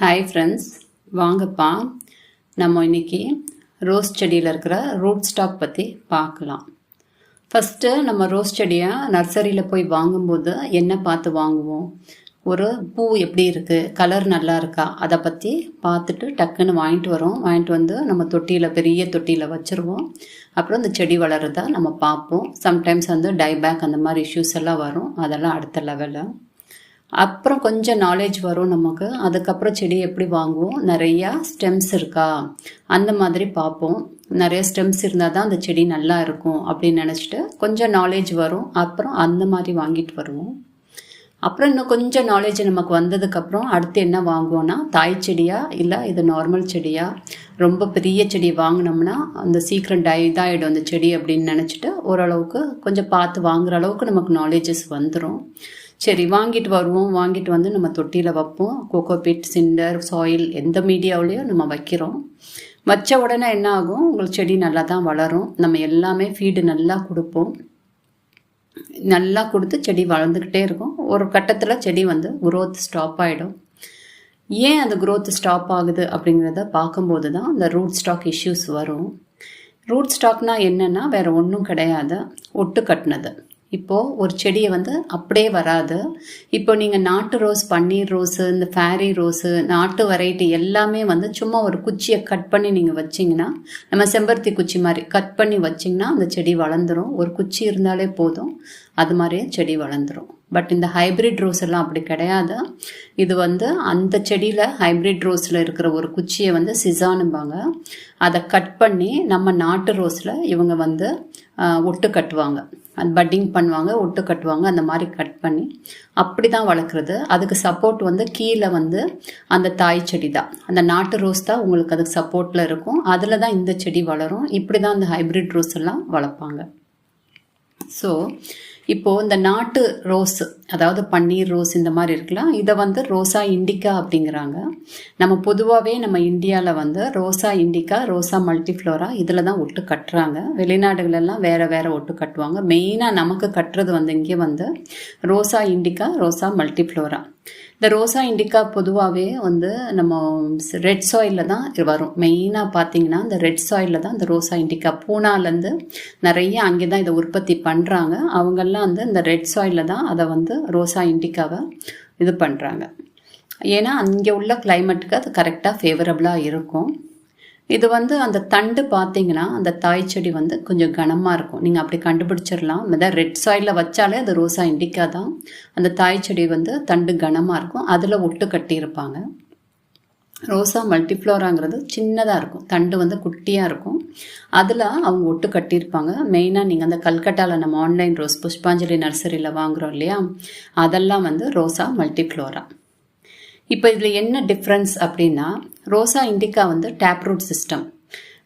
Hi friends வாங்கப்பா. நம்ம இன்னைக்கு ரோஸ் செடியில் இருக்கிற ரூட் ஸ்டாக் பற்றி பார்க்கலாம். ஃபஸ்ட்டு நம்ம ரோஸ் செடியை நர்சரியில் போய் வாங்கும்போது என்ன பார்த்து வாங்குவோம்? ஒரு பூ எப்படி இருக்குது கலர் நல்லா இருக்கா? அதை பற்றி பார்த்துட்டு டக்குன்னு வாங்கிட்டு வரோம். வாங்கிட்டு வந்து நம்ம தொட்டியில் பெரிய தொட்டியில் வச்சுருவோம். அப்புறம் இந்த செடி வளருதா நம்ம பார்ப்போம். சம்டைம்ஸ் வந்து டைபேக் அந்த மாதிரி இஷ்யூஸ் எல்லாம் வரும். அதெல்லாம் அடுத்த லெவலில் அப்புறம் கொஞ்சம் நாலேஜ் வரும் நமக்கு. அதுக்கப்புறம் செடி எப்படி வாங்குவோம்? நிறையா ஸ்டெம்ஸ் இருக்கா? அந்த மாதிரி பார்ப்போம். நிறைய ஸ்டெம்ஸ் இருந்தால் தான் அந்த செடி நல்லா இருக்கும் அப்படின்னு நினச்சிட்டு கொஞ்சம் நாலேஜ் வரும். அப்புறம் அந்த மாதிரி வாங்கிட்டு வருவோம். அப்புறம் இன்னும் கொஞ்சம் நாலேஜ் நமக்கு வந்ததுக்கப்புறம் அடுத்து என்ன வாங்குவோன்னா தாய் செடியா இல்லை இது நார்மல் செடியா? ரொம்ப பெரிய செடி வாங்கினோம்னா அந்த சீக்கிரம் டை இதாகிடும் அந்த செடி அப்படின்னு நினச்சிட்டு ஓரளவுக்கு கொஞ்சம் பார்த்து வாங்குற அளவுக்கு நமக்கு நாலேஜஸ் வந்துடும் சரி வாங்கிட்டு வருவோம். வாங்கிட்டு வந்து நம்ம தொட்டியில் வைப்போம். கோகோபிட் சிண்டர் சாயில் எந்த மீடியாவிலையும் நம்ம வைக்கிறோம். வச்ச உடனே என்ன ஆகும்? உங்களுக்கு செடி நல்லா தான் வளரும். நம்ம எல்லாமே ஃபீடு நல்லா கொடுப்போம். நல்லா கொடுத்து செடி வளர்ந்துக்கிட்டே இருக்கும். ஒரு கட்டத்தில் செடி வந்து குரோத் ஸ்டாப் ஆகிடும் ஏன் அந்த குரோத் ஸ்டாப் ஆகுது அப்படிங்கிறத பார்க்கும்போது தான் அந்த ரூட் ஸ்டாக் இஷ்யூஸ் வரும். ரூட் ஸ்டாக்னால் என்னென்னா வேறு ஒன்றும் கிடையாது. ஒட்டு கட்டினது. இப்போது ஒரு செடியை வந்து அப்படியே வராது. இப்போ நீங்கள் நாட்டு ரோஸ் பன்னீர் ரோஸு இந்த ஃபேரி ரோஸு நாட்டு வெரைட்டி எல்லாமே வந்து சும்மா ஒரு குச்சியை கட் பண்ணி நீங்கள் வச்சிங்கன்னா நம்ம செம்பருத்தி குச்சி மாதிரி கட் பண்ணி வச்சிங்கன்னா அந்த செடி வளர்ந்துரும். ஒரு குச்சி இருந்தாலே போதும் அது மாதிரியே செடி வளர்ந்துரும். பட் இந்த ஹைப்ரிட் ரோஸ் எல்லாம் அப்படி கிடையாது. இது வந்து அந்த செடியில் ஹைப்ரிட் ரோஸில் இருக்கிற ஒரு குச்சியை வந்து சிசானும்பாங்க. அதை கட் பண்ணி நம்ம நாட்டு ரோஸில் இவங்க வந்து ஒட்டு கட்டுவாங்க. அது பட்டிங் பண்ணுவாங்க ஒட்டு கட்டுவாங்க அந்த மாதிரி கட் பண்ணி அப்படி தான் வளர்க்குறது. அதுக்கு சப்போர்ட் வந்து கீழே வந்து அந்த தாய் செடி தான் அந்த நாட்டு ரோஸ் தான் உங்களுக்கு அதுக்கு சப்போர்ட்டில் இருக்கும். அதில் தான் இந்த செடி வளரும். இப்படி தான் அந்த ஹைப்ரிட் ரோஸ் எல்லாம் வளர்ப்பாங்க. ஸோ இப்போது இந்த நாட்டு ரோஸ் அதாவது பன்னீர் ரோஸ் இந்த மாதிரி இருக்கலாம் இதை வந்து ரோசா இண்டிகா அப்படிங்கிறாங்க. நம்ம பொதுவாகவே நம்ம இந்தியாவில் வந்து ரோசா இண்டிகா ரோசா மல்டிஃப்ளோரா இதில் தான் ஒட்டு கட்டுறாங்க. வெளிநாடுகளெல்லாம் வேறு வேறு ஒட்டு கட்டுவாங்க. மெயினாக நமக்கு கட்டுறது வந்து இங்கே வந்து ரோசா இண்டிகா ரோசா மல்டிஃப்ளோரா. இந்த ரோசா இண்டிகா பொதுவாகவே வந்து நம்ம ரெட் சாயிலில் தான் வரும். மெயினாக பார்த்தீங்கன்னா இந்த ரெட் சாயிலில் தான் இந்த ரோசா இண்டிகா. பூனாலேருந்து நிறைய அங்கே தான் இதை உற்பத்தி பண்ணுறாங்க அவங்கெல்லாம் வந்து இந்த ரெட் சாயிலில் தான் அதை வந்து ரோசா இண்டிகாவை இது பண்ணுறாங்க ஏன்னா அங்கே உள்ள கிளைமேட்டுக்கு அது கரெக்டாக ஃபேவரபுளாக இருக்கும். இது வந்து அந்த தண்டு பார்த்தீங்கன்னா அந்த தாய் செடி வந்து கொஞ்சம் கனமாக இருக்கும். நீங்கள் அப்படி கண்டுபிடிச்சிடலாம் அதான் ரெட் சாயிலில் வச்சாலே அது ரோஸா இண்டிக்கா தான். அந்த தாய் செடி வந்து தண்டு கனமாக இருக்கும். அதில் ஒட்டு கட்டியிருப்பாங்க. ரோசா மல்டிஃப்ளோராங்கிறது சின்னதாக இருக்கும். தண்டு வந்து குட்டியாக இருக்கும். அதில் அவங்க ஒட்டு கட்டியிருப்பாங்க. மெயினாக நீங்கள் அந்த கல்கட்டாவில் நம்ம ஆன்லைன் ரோஸ் புஷ்பாஞ்சலி நர்சரியில் வாங்குறோம் இல்லையா? அதெல்லாம் வந்து ரோசா மல்டிஃப்ளோரா இப்போ இதில் என்ன டிஃப்ரென்ஸ் அப்படின்னா ரோசா இண்டிகா வந்து tap root system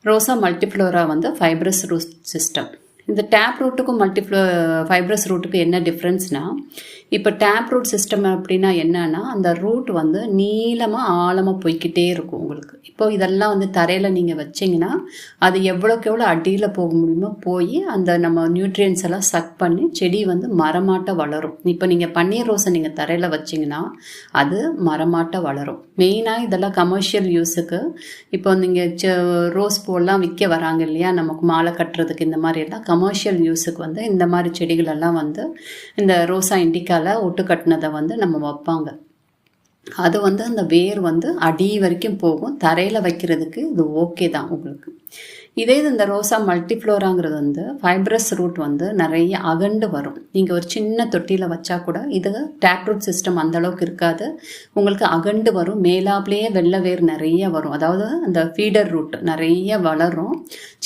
Rosa multiflora வந்து ஃபைப்ரஸ் ரூட் சிஸ்டம் இந்த டேப் ரூட்டுக்கும் மல்டிஃப்ளோ ஃபைப்ரஸ் ரூட்டுக்கும் என்ன டிஃப்ரென்ஸ்னால் இப்போ டேப் ரூட் சிஸ்டம் அப்படின்னா என்னன்னா அந்த ரூட் வந்து நீளமாக ஆழமாக போய்கிட்டே இருக்கும் உங்களுக்கு. இப்போ இதெல்லாம் வந்து தரையில் நீங்கள் வச்சிங்கன்னா அது எவ்வளோக்கு எவ்வளோ அடியில் போக முடியுமோ போய் அந்த நம்ம நியூட்ரியன்ஸ் எல்லாம் சக் பண்ணி செடி வந்து மரமாட்ட வளரும். இப்போ நீங்கள் பன்னீர் ரோஸை நீங்கள் தரையில் வச்சிங்கன்னா அது மரமாட்ட வளரும். மெயினாக இதெல்லாம் கமர்ஷியல் யூஸுக்கு இப்போ நீங்கள் ரோஸ் பூவெல்லாம் விற்க வராங்க இல்லையா நமக்கு மாலை கட்டுறதுக்கு இந்த மாதிரி எல்லாம் கமர்ஷியல் யூஸுக்கு வந்து இந்த மாதிரி செடிகளெல்லாம் வந்து இந்த ரோசா தலை ஒட்டு கட்டினதை வந்து நம்ம வைப்பாங்க. அது வந்து அந்த வேர் வந்து அடி வரைக்கும் போகும். தரையில் வைக்கிறதுக்கு இது ஓகே தான் உங்களுக்கு. இதே இது இந்த ரோசா மல்டிஃப்ளோராங்கிறது வந்து ஃபைப்ரஸ் ரூட் வந்து நிறைய அகண்டு வரும். நீங்கள் ஒரு சின்ன தொட்டியில் வச்சா கூட இது டேப் ரூட் சிஸ்டம் அந்த அளவுக்கு இருக்காது. உங்களுக்கு அகண்டு வரும். மேலாப்லேயே வெள்ளை வேர் நிறைய வரும். அதாவது அந்த ஃபீடர் ரூட் நிறைய வளரும்.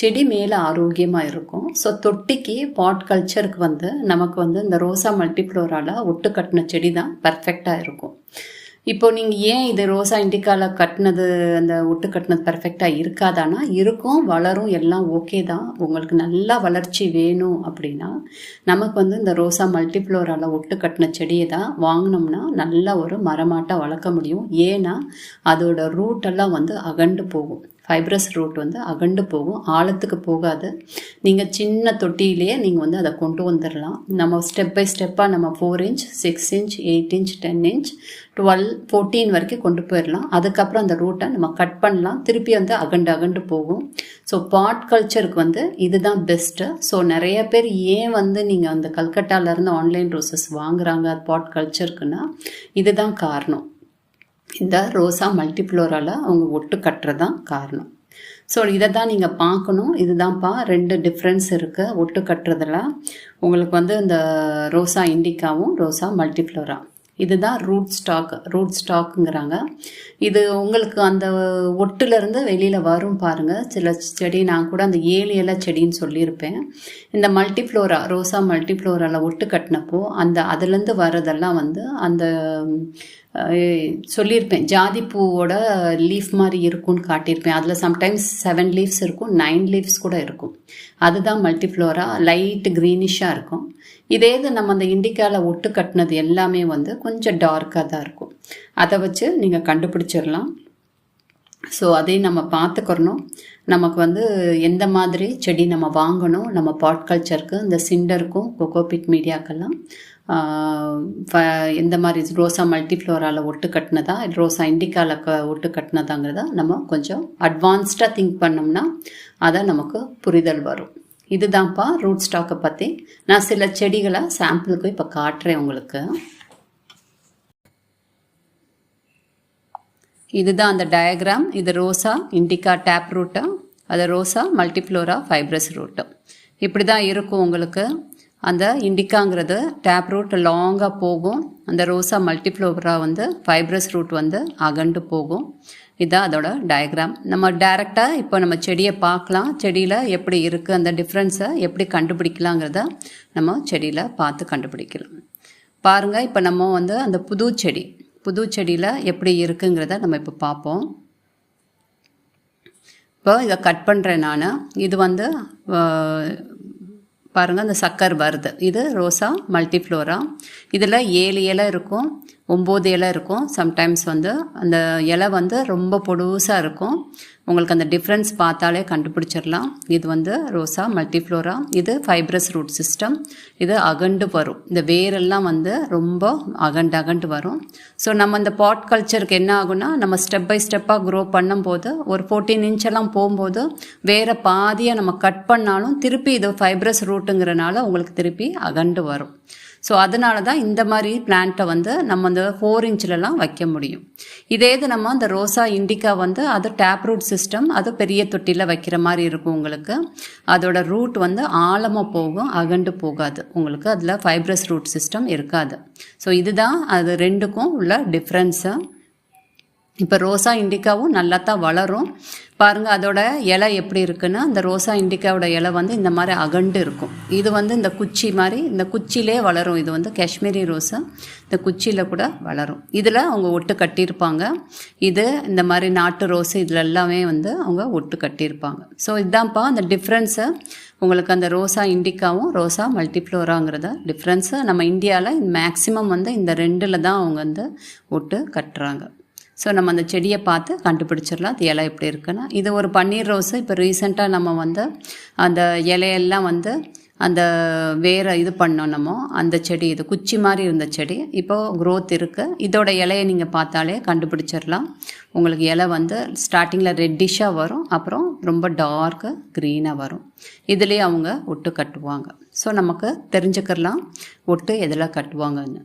செடி மேலே ஆரோக்கியமாக இருக்கும். ஸோ தொட்டிக்கு பாட் கல்ச்சருக்கு வந்து நமக்கு வந்து இந்த ரோசா மல்டிஃப்ளோரால ஒட்டு கட்டின செடி தான் பர்ஃபெக்டாக இருக்கும். இப்போ நீங்கள் ஏன் இது ரோசா இண்டிகால கட்டினது அந்த ஒட்டு கட்டினது பர்ஃபெக்டாக இருக்காதானா இருக்கும் வளரும் எல்லாம் ஓகே தான். உங்களுக்கு நல்லா வளர்ச்சி வேணும் அப்படின்னா நமக்கு வந்து இந்த ரோசா மல்டிஃப்ளோரால ஒட்டு கட்டின செடியை தான் வாங்கினோம்னா நல்லா ஒரு மரமாட்டாக வளர்க்க முடியும். ஏன்னா அதோட ரூட்டெல்லாம் வந்து அகண்டு போகும். ஃபைப்ரஸ் ரூட் வந்து அகண்டு போகும். ஆழத்துக்கு போகாது. நீங்கள் சின்ன தொட்டியிலேயே நீங்கள் வந்து அதை கொண்டு வந்துடலாம். நம்ம ஸ்டெப் பை ஸ்டெப்பாக நம்ம four inch six inch eight inch ten inch twelve fourteen வரைக்கும் கொண்டு போயிடலாம். அதுக்கப்புறம் அந்த ரூட்டை நம்ம கட் பண்ணலாம். திருப்பி வந்து அகண்டு அகண்டு போகும். ஸோ பாட் கல்ச்சருக்கு வந்து இதுதான் பெஸ்ட்டு ஸோ நிறைய பேர் ஏன் வந்து நீங்கள் அந்த கல்கட்டாவிலேருந்து ஆன்லைன் ரோசஸ் வாங்குறாங்க பாட் கல்ச்சருக்குன்னா இதுதான் காரணம். இந்த ரோசா மல்டிப்ளோரால் அவங்க ஒட்டு கட்டுறது தான் காரணம். ஸோ இதை தான் நீங்கள் பார்க்கணும். இதுதான்ப்பா ரெண்டு டிஃப்ரென்ஸ் இருக்குது ஒட்டு கட்டுறதுல உங்களுக்கு வந்து இந்த ரோசா இண்டிகாவும் ரோசா மல்டிப்ளோரா. இதுதான் ரூட் ஸ்டாக் ரூட் ஸ்டாக்குங்கிறாங்க இது உங்களுக்கு அந்த ஒட்டுலேருந்து வெளியில் வரும் பாருங்கள் சில செடி நான் கூட அந்த ஏழு இலை செடின்னு சொல்லியிருப்பேன். இந்த மல்டிஃப்ளோரா ரோசா மல்டிஃப்ளோராவில் ஒட்டு கட்டினப்போ அந்த அதுலேருந்து வர்றதெல்லாம் வந்து அந்த சொல்லியிருப்பேன். ஜாதி பூவோட லீஃப் மாதிரி இருக்கும்னு காட்டியிருப்பேன். அதில் சம்டைம்ஸ் செவன் லீவ்ஸ் இருக்கும் நைன் லீவ்ஸ் கூட இருக்கும். அதுதான் மல்டிஃப்ளோரா லைட் க்ரீனிஷாக இருக்கும். இதே இது நம்ம அந்த இண்டிகாவில் ஒட்டு கட்டினது எல்லாமே வந்து கொஞ்சம் டார்க்காக தான் இருக்கும். அதை வச்சு நீங்கள் கண்டுபிடிச்சிடலாம் ஸோ அதையும் நம்ம பார்த்துக்கிறணும். நமக்கு வந்து எந்த மாதிரி செடி நம்ம வாங்கணும் நம்ம பாட் கல்ச்சருக்கு இந்த சிண்டருக்கும் கொக்கோபிட் மீடியாக்கெல்லாம் எந்த மாதிரி ரோசா மல்டிஃப்ளோராவில் ஒட்டு கட்டினதா ரோசா இண்டிகாவில் க ஒட்டு கட்டினதாங்கிறத நம்ம கொஞ்சம் அட்வான்ஸ்டாக திங்க் பண்ணோம்னா அதை நமக்கு புரிதல் வரும். இதுதான்ப்பா ரூட் ஸ்டாக்கை பற்றி நான் சில செடிகளை சாம்பிளுக்கு இப்போ காட்டுறேன் உங்களுக்கு. இதுதான் அந்த டயக்ராம் இது ரோசா இண்டிகா டேப் ரூட்டு அது ரோசா மல்டிஃப்ளோரா ஃபைப்ரஸ் ரூட்டு இப்படி தான் இருக்கும் உங்களுக்கு. அந்த இண்டிக்காங்கிறது டேப் ரூட் லாங்காக போகும். அந்த ரோஸா மல்டிஃப்ளோரா வந்து ஃபைப்ரஸ் ரூட் வந்து அகண்டு போகும். இதுதான் அதோட டயக்ராம் நம்ம டைரெக்டாக இப்போ நம்ம செடியை பார்க்கலாம். செடியில் எப்படி இருக்குது அந்த டிஃப்ரென்ஸை எப்படி கண்டுபிடிக்கலாங்கிறத நம்ம செடியில் பார்த்து கண்டுபிடிக்கலாம். பாருங்கள் இப்போ நம்ம வந்து அந்த புது செடி புது செடியில் எப்படி இருக்குங்கிறத நம்ம இப்போ பார்ப்போம். இப்போ இதை கட் பண்ணுறேன் நான். இது வந்து பாருங்கள் அந்த சக்கர் வருது. இது ரோசா மல்டிஃப்ளோரா. இதில் ஏழு இலை இருக்கும். ஒம்பது இலை இருக்கும். சம்டைம்ஸ் வந்து அந்த இலை வந்து ரொம்ப பொடுசாக இருக்கும். உங்களுக்கு அந்த டிஃப்ரென்ஸ் பார்த்தாலே கண்டுபிடிச்சிடலாம். இது வந்து ரோசா மல்டிஃப்ளோரா இது ஃபைப்ரஸ் ரூட் சிஸ்டம் இது அகண்டு வரும். இந்த வேரெல்லாம் வந்து ரொம்ப அகண்டு அகண்டு வரும். ஸோ நம்ம இந்த பாட் கல்ச்சருக்கு என்ன ஆகும்னா நம்ம ஸ்டெப் பை ஸ்டெப்பாக க்ரோ பண்ணும்போது ஒரு ஃபோர்டீன் இன்ச் எல்லாம் போகும்போது வேற பாதியை நம்ம கட் பண்ணாலும் திருப்பி இது ஃபைப்ரஸ் ரூட்டுங்கிறனால உங்களுக்கு திருப்பி அகண்டு வரும். ஸோ அதனால தான் இந்த மாதிரி பிளான்ட்டை வந்து நம்ம அந்த ஃபோர் இன்ச்லலாம் வைக்க முடியும். இதே இது நம்ம அந்த ரோசா இண்டிகா வந்து அது டேப் ரூட் சிஸ்டம் அது பெரிய தொட்டியில் வைக்கிற மாதிரி இருக்கும் உங்களுக்கு. அதோட ரூட் வந்து ஆழமாக போகும் அகண்டு போகாது. உங்களுக்கு அதில் ஃபைப்ரஸ் ரூட் சிஸ்டம் இருக்காது. ஸோ இதுதான் அது ரெண்டுக்கும் உள்ள டிஃப்ரென்ஸு இப்போ ரோசா இண்டிகாவும் நல்லா தான் வளரும். பாருங்கள் அதோட இலை எப்படி இருக்குன்னா அந்த ரோசா இண்டிகாவோட இலை வந்து இந்த மாதிரி அகண்டு இருக்கும். இது வந்து இந்த குச்சி மாதிரி இந்த குச்சியிலே வளரும். இது வந்து காஷ்மீரி ரோஸா இந்த குச்சியில் கூட வளரும். இதில் அவங்க ஒட்டு கட்டியிருப்பாங்க. இது இந்த மாதிரி நாட்டு ரோஸு இதில் எல்லாமே வந்து அவங்க ஒட்டு கட்டியிருப்பாங்க. ஸோ இதுதான்ப்பா அந்த டிஃப்ரென்ஸை உங்களுக்கு அந்த ரோசா இண்டிக்காவும் ரோசா மல்டிஃப்ளோராங்கிறத டிஃப்ரென்ஸு நம்ம இந்தியாவில் மேக்ஸிமம் வந்து இந்த ரெண்டில் தான் அவங்க வந்து ஒட்டு கட்டுறாங்க. ஸோ நம்ம அந்த செடியை பார்த்து கண்டுபிடிச்சிடலாம். அது இலை எப்படி இருக்குன்னா இது ஒரு பன்னீர் ரோஸு. இப்போ ரீசெண்டாக நம்ம வந்து அந்த இலையெல்லாம் வந்து அந்த வேற இது பண்ணோம் நம்ம. அந்த செடி இது குச்சி மாதிரி இருந்த செடி. இப்போது க்ரோத் இருக்குது இதோட இலையை நீங்கள் பார்த்தாலே கண்டுபிடிச்சிடலாம். உங்களுக்கு இலை வந்து ஸ்டார்டிங்கில் ரெட்டிஷாக வரும். அப்புறம் ரொம்ப டார்க்கு க்ரீனாக வரும். இதுலேயே அவங்க ஒட்டு கட்டுவாங்க. ஸோ நமக்கு தெரிஞ்சுக்கிறலாம் ஒட்டு எதில் கட்டுவாங்கன்னு.